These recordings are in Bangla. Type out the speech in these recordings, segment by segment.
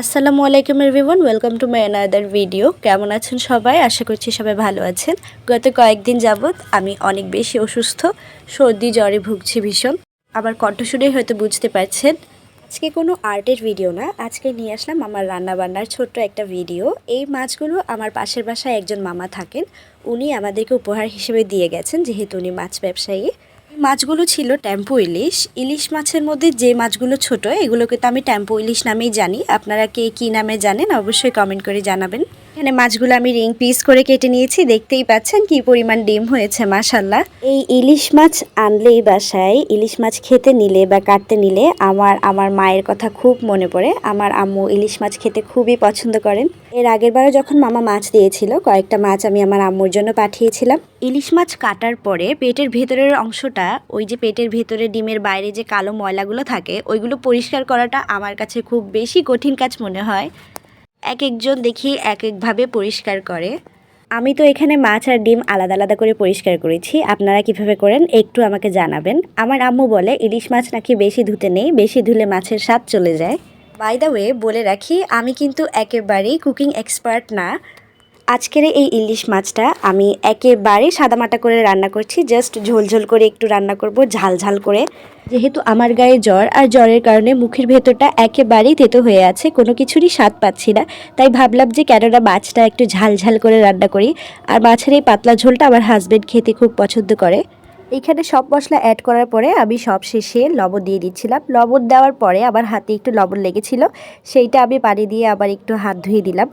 আসসালামু আলাইকুম everyone, welcome to my another video কেমন আছেন সবাই? আশা করছি সবাই ভালো আছেন। গত কয়েকদিন যাবৎ আমি অনেক বেশি অসুস্থ, সর্দি, জ্বরে ভুগছি ভীষণ। আমার কণ্ঠ শুনেই হয়তো বুঝতে পারছেন, আজকে কোনো আর্টের ভিডিও না। আজকে নিয়ে আসলাম আমার রান্নাবান্নার ছোট্ট একটা ভিডিও এই মাছগুলো আমার পাশের বাসায় একজন মামা থাকেন। উনি আমাদেরকে উপহার হিসেবে দিয়ে গেছেন, যেহেতু উনি মাছ ব্যবসায়ী। মাছগুলো ছিল ট্যাম্পো ইলিশ। ইলিশ মাছের মধ্যে যে মাছগুলো ছোট, এগুলোকে তো আমি ট্যাম্পো ইলিশ নামেই জানি। আপনারা কে কী নামে জানেন, অবশ্যই কমেন্ট করে জানাবেন। এখানে মাছগুলো আমি রিং পিস করে কেটে নিয়েছি। দেখতেই পাচ্ছেন কি পরিমাণ ডিম হয়েছে মাশাল্লাহ এই ইলিশ মাছ আনলেই বাসায়, ইলিশ মাছ খেতে নিলে বা কাটতে নিলে আমার আমার মায়ের কথা খুব মনে পড়ে। আমার আম্মু ইলিশ মাছ খেতে খুবই পছন্দ করেন। এর আগের বারও যখন মামা মাছ দিয়েছিল, কয়েকটা মাছ আমি আমার আম্মুর জন্য পাঠিয়েছিলাম। ইলিশ মাছ কাটার পরে পেটের ভেতরের অংশটা, ওই যে পেটের ভেতরে ডিমের বাইরে যে কালো ময়লাগুলো থাকে, ওইগুলো পরিষ্কার করাটা আমার কাছে খুব বেশি কঠিন কাজ মনে হয়। এক একজন দেখি এক একভাবে পরিষ্কার করে। আমি তো এখানে মাছ আর ডিম আলাদা আলাদা করে পরিষ্কার করেছি। আপনারা কীভাবে করেন একটু আমাকে জানাবেন। আমার আম্মু বলে, ইলিশ মাছ নাকি বেশি ধুতে নেই, বেশি ধুলে মাছের স্বাদ চলে যায়। বাই দ্য ওয়ে বলে রাখি, আমি কিন্তু একেবারেই কুকিং এক্সপার্ট না। আজকের এই ইলিশ মাছটা আমি একেবারে সাদামাটা করে রান্না করছি। জাস্ট ঝোলঝোল করে একটু রান্না করব, ঝাল ঝাল করে। যেহেতু আমার গায়ে জ্বর আর জ্বরের কারণে মুখের ভেতরটা একেবারেই তেতো হয়ে আছে, কোনো কিছুরই স্বাদ পাচ্ছি না। তাই ভাবলাম যে কেননা মাছটা একটু ঝাল ঝাল করে রান্না করি। আর মাছের এই পাতলা ঝোলটা আমার হাজবেন্ড খেতে খুব পছন্দ করে। এইখানে সব মশলা অ্যাড করার পরে আমি সব শেষে লবণ দিয়ে দিচ্ছিলাম। লবণ দেওয়ার পরে আমার হাতে একটু লবণ লেগেছিল, সেইটা আমি পানি দিয়ে আবার একটু হাত ধুয়ে দিলাম।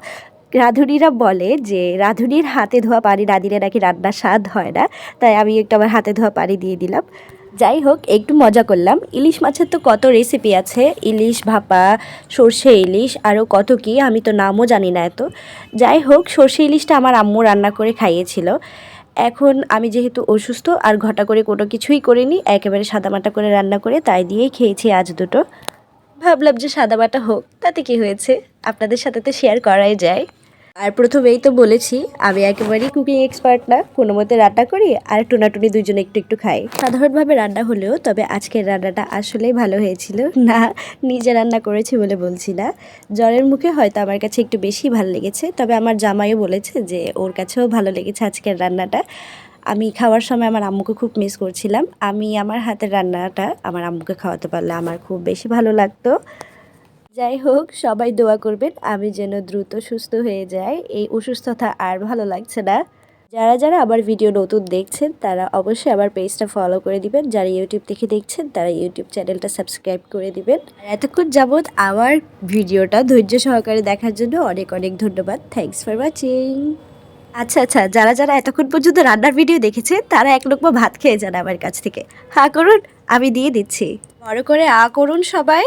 রাঁধুনিরা বলে যে, রাঁধুনির হাতে ধোয়া পানি না দিলে নাকি রান্নার স্বাদ হয় না। তাই আমি একটু আমার হাতে ধোয়া পানি দিয়ে দিলাম। যাই হোক, একটু মজা করলাম। ইলিশ মাছের তো কত রেসিপি আছে। ইলিশ ভাপা, সর্ষে ইলিশ আরও কত কি, আমি তো নামও জানি না এত। যাই হোক, সর্ষে ইলিশটা আমার আম্মু রান্না করে খাইয়েছিল। এখন আমি যেহেতু অসুস্থ, আর ঘটা করে কোনো কিছুই করিনি, একেবারে সাদামাটা করে রান্না করে তাই দিয়েই খেয়েছি আজ দুটো। ভাবলাম যে সাদামাটা হোক, তাতে কি হয়েছে? আপনাদের সাথে তো শেয়ার করাই যায়। আর প্রথমেই তো বলেছি, আমি একেবারেই কুকিং এক্সপার্ট না। কোনো মতে রান্না করি আর টুনাটুনি দুজনে একটু একটু খাই। সাধারণভাবে রান্না হলেও, তবে আজকের রান্নাটা আসলেই ভালো হয়েছিল। না, নিজে রান্না করেছি বলে বলছি না। জ্বরের মুখে হয়তো আমার কাছে একটু বেশি ভালো লেগেছে, তবে আমার জামাইও বলেছে যে, ওর কাছেও ভালো লেগেছে আজকের রান্নাটা। আমি খাওয়ার সময় আমার আম্মুকে খুব মিস করছিলাম। আমি আমার হাতের রান্নাটা আমার আম্মুকে খাওয়াতে পারলে আমার খুব বেশি ভালো লাগতো। যাই হোক, সবাই দোয়া করবেন, আমি যেন দ্রুত সুস্থ হয়ে যাই। এই অসুস্থতা আর ভালো লাগছে না। যারা যারা আবার ভিডিও নতুন দেখছেন, তারা অবশ্যই আমার পেজটা ফলো করে দিবেন। যারা ইউটিউব থেকে দেখছেন, তারা ইউটিউব চ্যানেলটা সাবস্ক্রাইব করে দিবেন। এতক্ষণ যাবৎ আমার ভিডিওটা ধৈর্য সহকারে দেখার জন্য অনেক অনেক ধন্যবাদ। থ্যাংকস ফর ওয়াচিং আচ্ছা আচ্ছা যারা যারা এতক্ষণ পর্যন্ত রান্নার ভিডিও দেখেছে, তারা এক লোকমা ভাত খেয়ে যান আমার কাছ থেকে। হা করুন, আমি দিয়ে দিচ্ছি। বড় করে আ করুন সবাই।